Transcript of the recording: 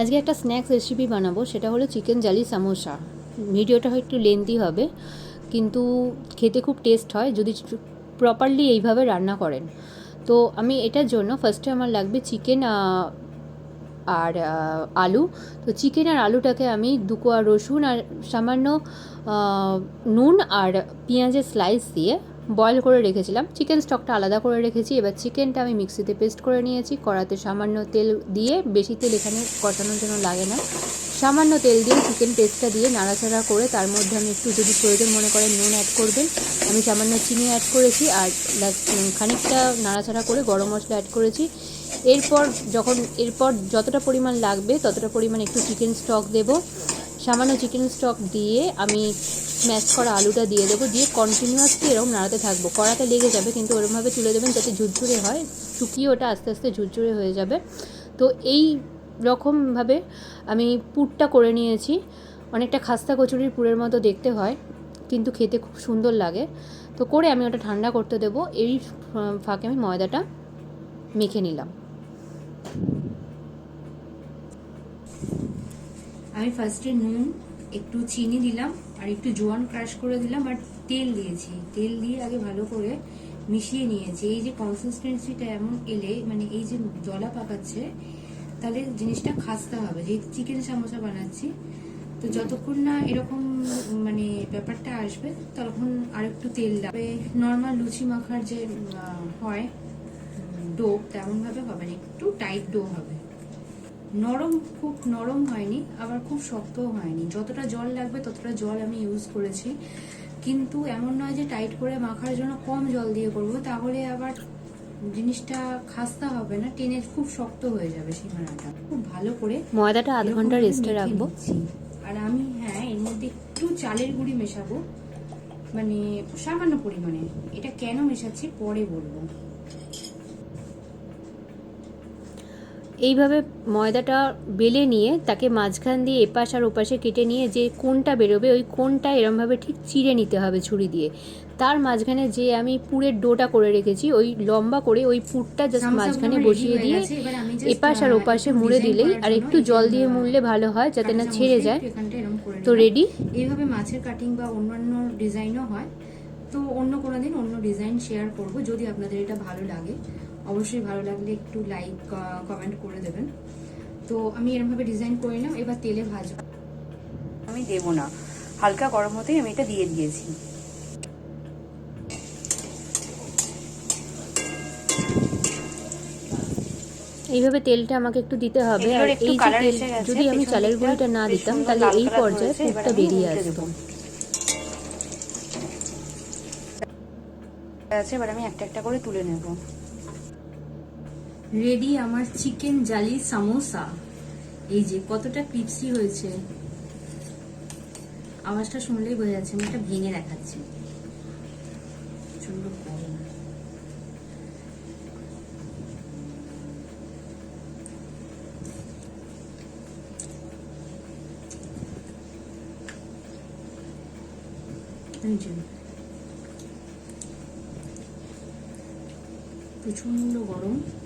আজকে একটা snacks recipe বানাবো, সেটা হলো চিকেন জালি সামোসা ভিডিওটা একটু লেন্দি হবে, কিন্তু খেতে খুব টেস্ট হয়, যদি প্রপারলি এইভাবে রান্না করেন। তো আমি এটার জন্য ফার্স্টে আমার লাগবে চিকেন আর আলু। তো চিকেন আর আলুটাকে আমি দুকোয়া রসুন আর সামান্য নুন আর পেঁয়াজের স্লাইস দিয়ে বয়েল করে রেখেছিলাম। চিকেন স্টকটা আলাদা করে রেখেছি। এবার চিকেনটা আমি মিক্সিতে পেস্ট করে নিয়েছি। কড়াতে সামান্য তেল দিয়ে, বেশি তেল এখানে কষানোর জন্য লাগে না। সামান্য তেল দিয়ে চিকেন পেস্টটা দিয়ে নাড়াচাড়া করে তার মধ্যে আমি একটু যদি প্রয়োজন মনে করেন নুন অ্যাড করবেন, আমি সামান্য চিনি অ্যাড করেছি আর খানিকটা নাড়াচাড়া করে গরম মশলা অ্যাড করেছি। এরপর যখন, এরপর যতটা পরিমাণ লাগবে ততটা পরিমাণ একটু চিকেন স্টক দেব। সামান্য চিকেন স্টক দিয়ে আমি স্ম্যাশ করা আলুটা দিয়ে দেবো, দিয়ে কন্টিনিউয়াসলি এরকম নাড়াতে থাকব। কড়াতে লেগে যাবে, কিন্তু ওরমভাবে তুলে দেবেন যাতে ঝুরঝুরে হয়, শুকিয়ে ওটা আস্তে আস্তে ঝুরঝুরে হয়ে যাবে। তো এই রকমভাবে আমি পুরটা করে নিয়েছি। অনেকটা খাস্তা কচুরির পুরের মতো দেখতে হয়, কিন্তু খেতে খুব সুন্দর লাগে। তো করে আমি ওটা ঠান্ডা করতে দেবো। এই ফাঁকে আমি ময়দাটা মেখে নিলাম। আমি ফার্স্টে নুন, একটু চিনি দিলাম আর একটু জোয়ান ক্রাশ করে দিলাম আর তেল দিয়েছি। তেল দিয়ে আগে ভালো করে মিশিয়ে নিয়েছি। এই যে কনসিস্টেন্সিটা এমন এলে মানে এই যে জলা পাকাচ্ছে, তাহলে জিনিসটা খাস্তা হবে। যে চিকেন সামোসা বানাচ্ছি, তো যতক্ষণ না এরকম মানে ব্যাপারটা আসবে তখন আরেকটু তেল লাগবে নর্মাল লুচি মাখার যে হয় ডো তেমনভাবে হবে না। একটু টাইট ডো হবে। নরম খুব নরম হয়নি আবার খুব শক্তও হয়নি। যতটা জল লাগবে ততটা জল আমি ইউজ করেছি। কিন্তু এমন নয় যে টাইট করে মাখার জন্য কম জল দিয়ে করব তাহলে আবার জিনিসটা খাস্তা হবে না টেনে খুব শক্ত হয়ে যাবে সীমানাটা। খুব ভালো করে ময়দাটা আধ ঘণ্টা রেস্টে রাখব। আর আমি হ্যাঁ এর মধ্যে একটু চালের গুঁড়ি মেশাবো। মানে সামান্য পরিমাণে। এটা কেন মেশাচ্ছি? পরে বলব। এইভাবে ময়দাটা বেলে নিয়ে তাকে মাঝখান দিয়ে এপাশ আর ওপাশে কেটে নিয়ে যে কোনটা বেরোবে ওই কোনটা এরমভাবে ঠিক চিড়ে নিতে হবে ছুরি দিয়ে। তার মাঝখানে যে আমি পুরের ডোটা করে রেখেছি ওই লম্বা করে ওই পুরটা জাস্ট মাঝখানে বসিয়ে দিয়ে এপাশ আর ওপাশে মুড়ে দিলেই আর একটু জল দিয়ে মুড়লে ভালো হয় যাতে না ছেড়ে যায়। তো রেডি এইভাবে মাছের কাটিং বা অন্যান্য ডিজাইনও হয়। তো অন্য কোনো দিন অন্য ডিজাইন শেয়ার করব যদি আপনাদের এটা ভালো লাগে। অবশ্যই ভালো লাগলে একটু লাইক কমেন্ট করে দেবেন। তো আমি এরমভাবে ডিজাইন করে নিলাম এবার তেলে ভাজবো। আমি দেব না। হালকা গরম হতেই আমি এটা দিয়ে দিয়েছি। এইভাবে তেলটা আমাকে একটু দিতে হবে আর একটু এই যে তেল যদি আমি চালের গুঁড়িটা না দিতাম তাহলে এই পর্যায়ে আমি বেরিয়ে আসতো। আছে এবার আমি একটা একটা করে তুলে নেব। রেডি আমার চিকেন জালি সামোসা। এই যে, কতটা ক্রিপসি হয়েছে। আওয়াজটা শুনলেই বোঝা যাচ্ছে, আমি এটা ভেঙে দেখাচ্ছি। প্রচণ্ড গরম।